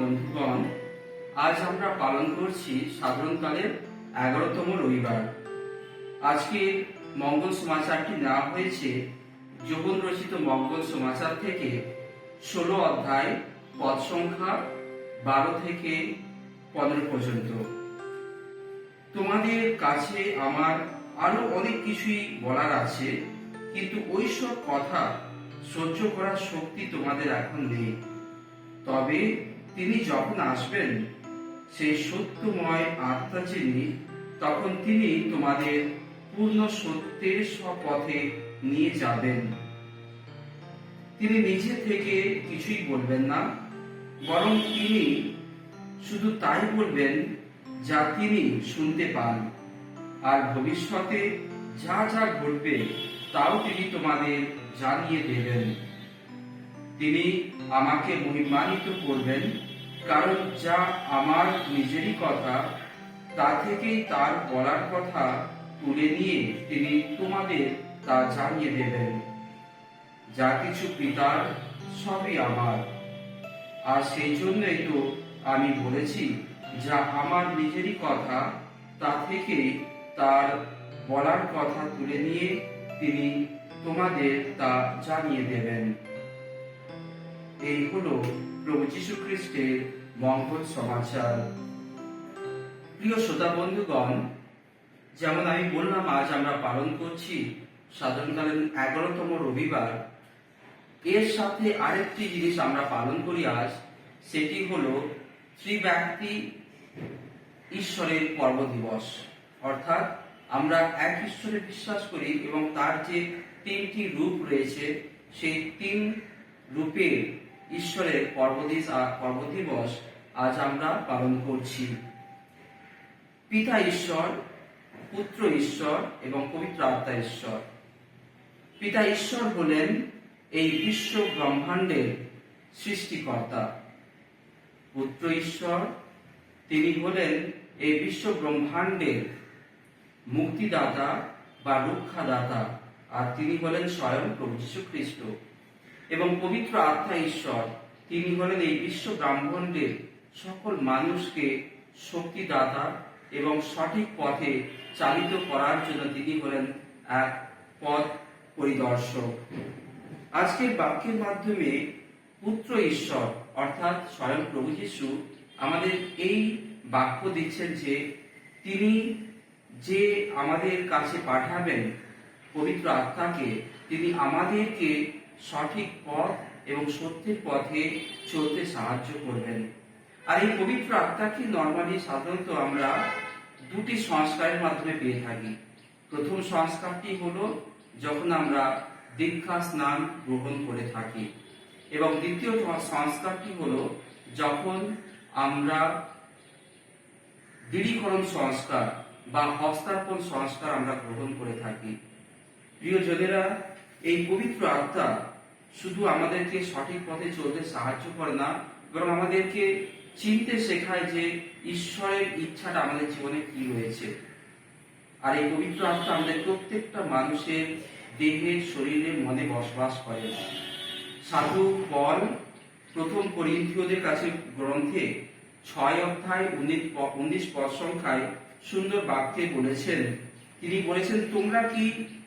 বন্ধুগণ, আজ আমরা পালন করছি সাধারণকালের এগারোতম রবিবার। আজকে মঙ্গল সমাচারটি নেওয়া হয়েছে যোগন রচিত মঙ্গল সমাচার থেকে ষোলো অধ্যায়, পদ সংখ্যা বারো থেকে পনেরো পর্যন্ত। তোমাদের কাছে আমার আরও অনেক কিছুই বলার আছে, কিন্তু ওইসব কথা সহ্য করার শক্তি তোমাদের এখন নেই। তবে তিনি যখন আসবেন সেই সত্যময় আত্মা যিনি, তখন তিনি তোমাদের পূর্ণ সত্যের সব পথে নিয়ে যাবেন। তিনি নিজে থেকে কিছুই বলবেন না, বরং তিনি শুধু তাই বলবেন যা তিনি শুনতে পান, আর ভবিষ্যতে যা যা ঘটবে, তাও তিনি তোমাদের জানিয়ে দেবেন। তিনি আমাকে মহিমান্বিত করবেন, কারণ যা আমার নিজেরই কথা, তা থেকেই তার বলার কথা তুলে নিয়ে তিনি তোমাদের তা জানিয়ে দেবেন। যা কিছু পিতার, সবই আমার। আর সেই জন্যই তো আমি বলেছি, যা আমার নিজেরই কথা, তা থেকে তার বলার কথা তুলে নিয়ে তিনি তোমাদের তা জানিয়ে দেবেন। এই হলো প্রভু যীশু খ্রিস্টের মঙ্গল সমাচার। প্রিয় শ্রোতা বন্ধুগণ, যেমন আমি বললাম, আজ আমরা পালন করছি সাধারণকালীন এগারোতম রবিবার। এর সাথে আরেকটি জিনিস আমরা পালন করি আজ, সেটি হলো ত্রিব্যক্তি ঈশ্বরের পর্ব দিবস। অর্থাৎ আমরা এক ঈশ্বরে বিশ্বাস করি এবং তার যে তিনটি রূপ রয়েছে, সেই তিন রূপের ঈশ্বরের পর্বদিস পর্ব দিবস আজ আমরা পালন করছি। পিতা ঈশ্বর, পুত্র ঈশ্বর এবং পবিত্র আত্মা ঈশ্বর। পিতা ঈশ্বর হলেন এই বিশ্ব ব্রহ্মাণ্ডের সৃষ্টিকর্তা। পুত্র ঈশ্বর, তিনি হলেন এই বিশ্ব ব্রহ্মাণ্ডের মুক্তিদাতা বা রক্ষাদাতা, আর তিনি হলেন স্বয়ং প্রভু যীশু খ্রিস্ট। এবং পবিত্র আত্মা ঈশ্বর, তিনি হলেন এই বিশ্ব ব্রাহ্মণ্ডের সকল মানুষকে শক্তিদাতা এবং সঠিক পথে চালিত করার জন্য তিনি হলেন এক পথ পরিদর্শক। আজকের বাক্যের মাধ্যমে পুত্র ঈশ্বর, অর্থাৎ স্বয়ং প্রভু যিশু, আমাদের এই বাক্য দিচ্ছেন যে, তিনি যে আমাদের কাছে পাঠাবেন পবিত্র আত্মাকে, তিনি আমাদেরকে সঠিক পথ এবং সত্যের পথে চলতে সাহায্য করবেন। আর এই পবিত্র আত্মাকে নর্মালি সাধারণত আমরা দুটি সংস্কারের মাধ্যমে পেয়ে থাকি। প্রথম সংস্কারটি হলো যখন আমরা দীক্ষা, স্নান গ্রহণ করে থাকি। এবং দ্বিতীয় সংস্কারটি হলো যখন আমরা দৃঢ়ীকরণ সংস্কার বা হস্তার্পণ সংস্কার আমরা গ্রহণ করে থাকি। প্রিয় জনেরা এই পবিত্র আত্মা শুধু আমাদেরকে সঠিক পথে চলতে সাহায্য করে না, বরং আমাদেরকে চিনতে শেখায় যে ঈশ্বরের ইচ্ছাটা আমাদের জীবনে কি রয়েছে। আর এই পবিত্র আত্মা আমাদের প্রত্যেকটা মানুষের দেহে, শরীরে, মনে বসবাস করে সাধু পল প্রথম করিন্থীয়দের কাছে গ্রন্থে ছয় অধ্যায় উনিশ পদ সংখ্যায় সুন্দর বাক্যে বলেছেন, তিনি বলেছেন, তোমরা কি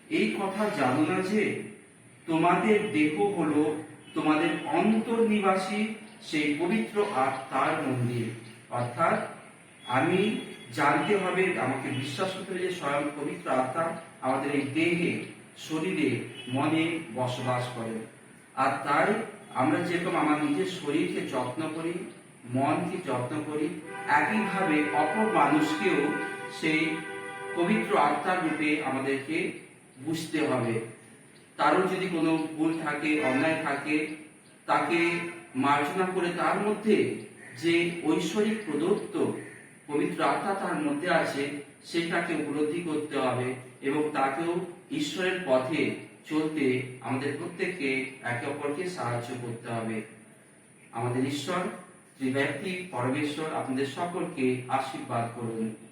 এই কথা জানো না যে তোমাদের দেহ হলো তোমাদের অন্তর্নিবাসী সেই পবিত্র আত্মার মন্দির। অর্থাৎ আমি জানতে হবে, আমাকে বিশ্বাস করতে হবে যে স্বয়ং পবিত্র আত্মা আমাদের এই দেহে, শরীরে, মনে বসবাস করে। আর তাই আমরা যেরকম আমার নিজের শরীরকে যত্ন করি, মনকে যত্ন করি, একইভাবে অপর মানুষকেও সেই পবিত্র আত্মার রূপে আমাদেরকে বুঝতে হবে। তারও যদি কোনো ভুল থাকে, অন্যায় থাকে, তাকে মার্জনা করে তার মধ্যে যে ঐশ্বরিক প্রদত্ত পবিত্র আত্মা তার মধ্যে আছে, সেটাকে উপলব্ধি করতে হবে এবং তাকেও ঈশ্বরের পথে চলতে আমাদের প্রত্যেককে একে অপরকে সাহায্য করতে হবে। আমাদের ঈশ্বর, ত্রিব্যক্তি, পরমেশ্বর, আপনাদের সকলকে আশীর্বাদ করুন।